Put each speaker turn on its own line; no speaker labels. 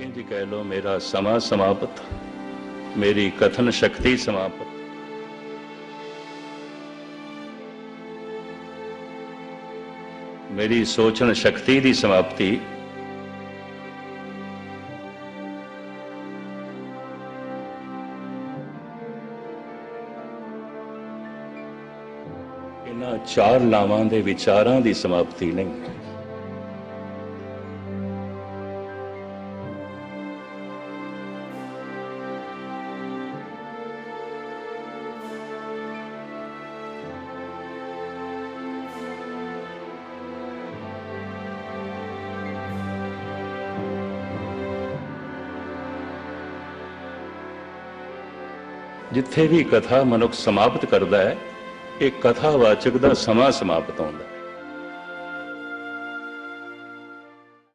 ਇੰਜ ਕਹਿ ਲੋ ਮੇਰਾ ਸਮਾਂ ਸਮਾਪਤ, ਮੇਰੀ ਕਥਨ ਸ਼ਕਤੀ ਸਮਾਪਤ। ਮੇਰੀ ਸੋਚਣ ਸ਼ਕਤੀ ਦੀ ਸਮਾਪਤੀ। ਇਹਨਾਂ ਚਾਰ ਲਾਵਾਂ ਦੇ ਵਿਚਾਰਾਂ ਦੀ ਸਮਾਪਤੀ ਨਹੀਂ। ਜਿੱਥੇ ਵੀ ਕਥਾ ਮਨੁੱਖ ਸਮਾਪਤ ਕਰਦਾ ਹੈ ਇਹ ਕਥਾਵਾਚਕ ਦਾ ਸਮਾਂ ਸਮਾਪਤ ਹੁੰਦਾ ਹੈ।